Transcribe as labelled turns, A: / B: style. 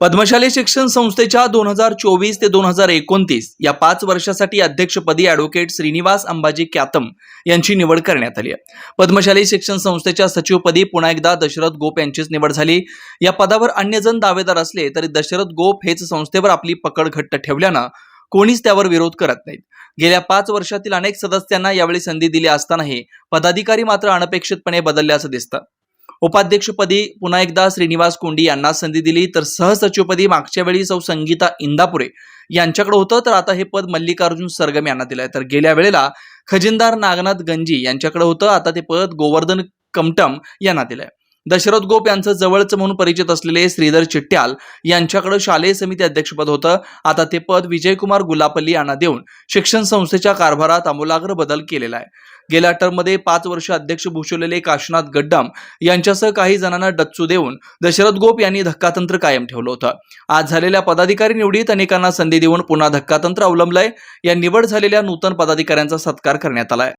A: पद्मशाली शिक्षण संस्थेच्या दोन हजार चोवीस ते दोन हजार एकोणतीस या पाच वर्षासाठी अध्यक्षपदी ॲडव्होकेट श्रीनिवास अंबाजी क्यातम यांची निवड करण्यात आली आहे. पद्मशाली शिक्षण संस्थेच्या सचिवपदी पुन्हा एकदा दशरथ गोप यांचीच निवड झाली. या पदावर अन्य जण दावेदार असले तरी दशरथ गोप हेच संस्थेवर आपली पकड घट्ट ठेवल्यानं कोणीच त्यावर विरोध करत नाहीत. गेल्या पाच वर्षातील अनेक सदस्यांना यावेळी संधी दिली असतानाही पदाधिकारी मात्र अनपेक्षितपणे बदलल्याचं दिसतं. उपाध्यक्षपदी पुन्हा एकदा श्रीनिवास कोंडी यांना संधी दिली. तर सहसचिवपदी मागच्या वेळी सौ संगीता इंदापुरे यांच्याकडे होतं. तर आता हे पद मल्लिकार्जुन सरगम यांना दिलंय. तर गेल्या वेळेला खजिनदार नागनाथ गंजी यांच्याकडे होतं. आता ते पद गोवर्धन कमटम यांना दिलंय. दशरथ गोप यांचं जवळचं म्हणून परिचित असलेले श्रीधर चिट्ट्याल यांच्याकडे शालेय समिती अध्यक्षपद होतं. आता ते पद विजयकुमार गुलापल्ली यांना देऊन शिक्षण संस्थेच्या कारभारात आमूलाग्र बदल केलेला आहे. गेल्या टर्ममध्ये पाच वर्ष अध्यक्ष भूषवलेले काशनाथ गड्डाम यांच्यासह काही जणांना डच्चू देऊन दशरथ गोप यांनी धक्कातंत्र कायम ठेवलं होतं. आज झालेल्या पदाधिकारी निवडीत अनेकांना संधी देऊन पुन्हा धक्कातंत्र अवलंबलंय. या निवड झालेल्या नूतन पदाधिकाऱ्यांचा सत्कार करण्यात आलाय.